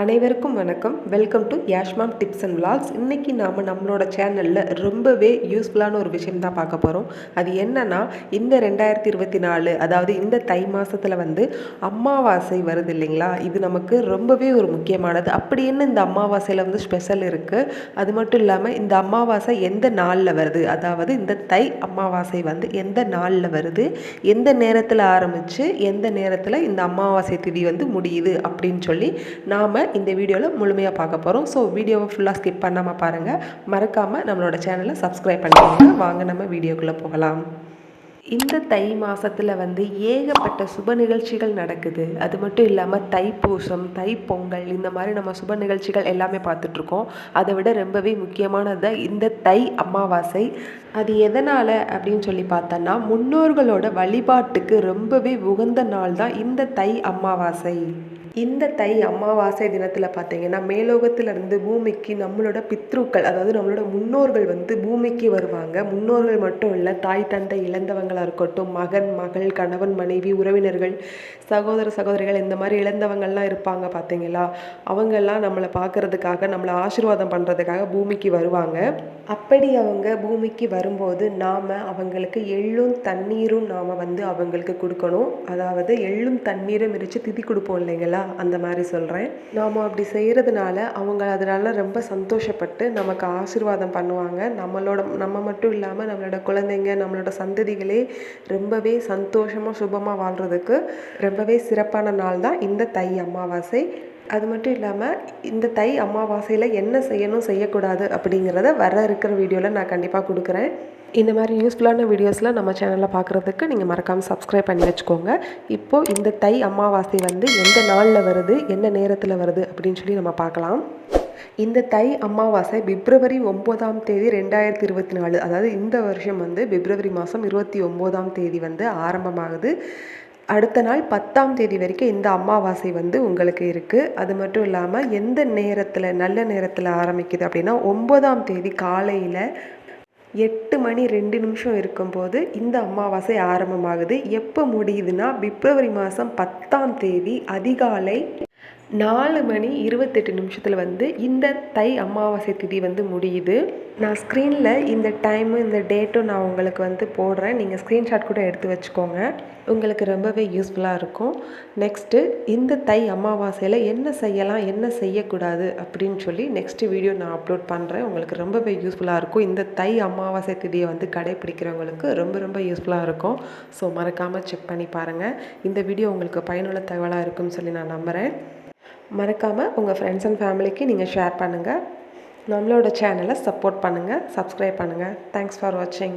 அனைவருக்கும் வணக்கம். Welcome to யாஷ்மாம் tips and vlogs. இன்றைக்கி நாம் நம்மளோட சேனலில் ரொம்பவே யூஸ்ஃபுல்லான ஒரு விஷயம் தான் பார்க்க போகிறோம் அது என்னன்னா இந்த ரெண்டாயிரத்தி இருபத்தி நாலு அதாவது இந்த தை மாதத்தில் வந்து அமாவாசை வருது இல்லைங்களா? இது நமக்கு ரொம்பவே ஒரு முக்கியமானது. அப்படி என்ன இந்த அமாவாசையில் வந்து ஸ்பெஷல் இருக்குது அது மட்டும் இல்லாமல் இந்த அமாவாசை எந்த நாளில் வருது? அதாவது இந்த தை அமாவாசை வந்து எந்த நாளில் வருது? எந்த நேரத்தில் ஆரம்பித்து எந்த நேரத்தில் இந்த அமாவாசை திதி வந்து முடியுது? அப்படின்னு சொல்லி நாம் இந்த வீடியோவில் முழுமையாக பார்க்க போகிறோம் ஸோ வீடியோவை ஃபுல்லாக ஸ்கிப் பண்ணாமல் பாருங்கள் மறக்காமல் நம்மளோட சேனலை சப்ஸ்கிரைப் பண்ணிக்கோங்க. வாங்க நம்ம வீடியோக்குள்ளே போகலாம். இந்த தை மாதத்தில் வந்து ஏகப்பட்ட சுப நிகழ்ச்சிகள் நடக்குது. அது மட்டும் இல்லாமல் தைப்பூசம் தைப்பொங்கல் இந்த மாதிரி நம்ம சுப நிகழ்ச்சிகள் எல்லாமே பார்த்துட்ருக்கோம். அதை விட ரொம்பவே முக்கியமானது இந்த தை அமாவாசை. அது எதனால் அப்படின்னு சொல்லி பார்த்தோன்னா முன்னோர்களோட வழிபாட்டுக்கு ரொம்பவே உகந்த நாள் தான் இந்த தை அமாவாசை. இந்த தை அமாவாசை தினத்தில் பார்த்தீங்கன்னா மேலோகத்திலிருந்து பூமிக்கு நம்மளோட பித்ருக்கள் அதாவது நம்மளோட முன்னோர்கள் வந்து பூமிக்கு வருவாங்க. முன்னோர்கள் மட்டும் இல்லை தாய் தந்தை இழந்தவங்களாக இருக்கட்டும் மகன் மகள் கணவன் மனைவி உறவினர்கள் சகோதர சகோதரிகள் இந்த மாதிரி இழந்தவங்கள்லாம் இருப்பாங்க பார்த்தீங்களா அவங்கெல்லாம் நம்மளை பார்க்கறதுக்காக நம்மளை ஆசீர்வாதம் பண்ணுறதுக்காக பூமிக்கு வருவாங்க. அப்படி அவங்க பூமிக்கு வரும்போது நாம் அவங்களுக்கு எள்ளும் தண்ணீரும் நாம் வந்து அவங்களுக்கு கொடுக்கணும். அதாவது எள்ளும் தண்ணீரும் இருச்சு திதி கொடுப்போம் இல்லைங்களா? அந்த மாதிரி சொல்கிறேன் நாம் அப்படி செய்கிறதுனால அவங்க அதனால ரொம்ப சந்தோஷப்பட்டு நமக்கு ஆசீர்வாதம் பண்ணுவாங்க. நம்மளோட நம்ம மட்டும் இல்லாமல் நம்மளோட குழந்தைங்க நம்மளோட சந்ததிகளே ரொம்பவே சந்தோஷமாக சுபமாக வாழ்கிறதுக்கு ரொம்பவே சிறப்பான நாள் தான் இந்த தை அமாவாசை. அது மட்டும் இல்லாமல் இந்த தை அமாவாசையில் என்ன செய்யணும் செய்யக்கூடாது அப்படிங்கிறத வர இருக்கிற வீடியோவில் நான் கண்டிப்பாக கொடுக்குறேன். இந்த மாதிரி யூஸ்ஃபுல்லான வீடியோஸ்லாம் நம்ம சேனலில் பார்க்குறதுக்கு நீங்கள் மறக்காமல் சப்ஸ்கிரைப் பண்ணி வச்சுக்கோங்க. இப்போது இந்த தை அமாவாசை வந்து எந்த நாளில் வருது என்ன நேரத்தில் வருது அப்படின்னு சொல்லி நம்ம பார்க்கலாம். இந்த தை அமாவாசை பிப்ரவரி ஒம்போதாம் தேதி ரெண்டாயிரத்தி இருபத்தி நாலு அதாவது இந்த வருஷம் வந்து பிப்ரவரி மாதம் இருபத்தி ஒம்போதாம் தேதி வந்து ஆரம்பமாகுது. அடுத்த நாள் பத்தாம் தேதி வரைக்கும் இந்த அமாவாசை வந்து உங்களுக்கு இருக்குது அது மட்டும் இல்லாமல் எந்த நேரத்தில் நல்ல நேரத்தில் ஆரம்பிக்குது அப்படின்னா ஒன்பதாம் தேதி காலையில் எட்டு மணி ரெண்டு நிமிஷம் இருக்கும்போது இந்த அமாவாசை ஆரம்பமாகுது. எப்போ முடியுதுன்னா பிப்ரவரி மாதம் பத்தாம் தேதி அதிகாலை நாலு மணி இருபத்தெட்டு நிமிஷத்தில் வந்து இந்த தை அமாவாசை திதி வந்து முடியுது. நான் ஸ்க்ரீனில் இந்த டைமு இந்த டேட்டும் நான் உங்களுக்கு வந்து போடுறேன். நீங்கள் ஸ்க்ரீன்ஷாட் கூட எடுத்து வச்சுக்கோங்க. உங்களுக்கு ரொம்பவே யூஸ்ஃபுல்லாக இருக்கும். நெக்ஸ்ட்டு இந்த தை அமாவாசையில் என்ன செய்யலாம் என்ன செய்யக்கூடாது அப்படின்னு சொல்லி நெக்ஸ்ட்டு வீடியோ நான் அப்லோட் பண்ணுறேன் உங்களுக்கு ரொம்பவே யூஸ்ஃபுல்லாக இருக்கும். இந்த தை அமாவாசை திதியை வந்து கடைப்பிடிக்கிறவங்களுக்கு ரொம்ப ரொம்ப யூஸ்ஃபுல்லாக இருக்கும். ஸோ மறக்காமல் செக் பண்ணி பாருங்கள் இந்த வீடியோ உங்களுக்கு பயனுள்ள தகவலாக இருக்கும்னு சொல்லி நான் நம்புகிறேன் மறக்காமல் உங்கள் ஃப்ரெண்ட்ஸ் அண்ட் ஃபேமிலிக்கு நீங்கள் ஷேர் பண்ணுங்கள் நம்மளோட சேனலை சப்போர்ட் பண்ணுங்கள் சப்ஸ்கிரைப் பண்ணுங்கள் தேங்க்ஸ் ஃபார் வாட்சிங்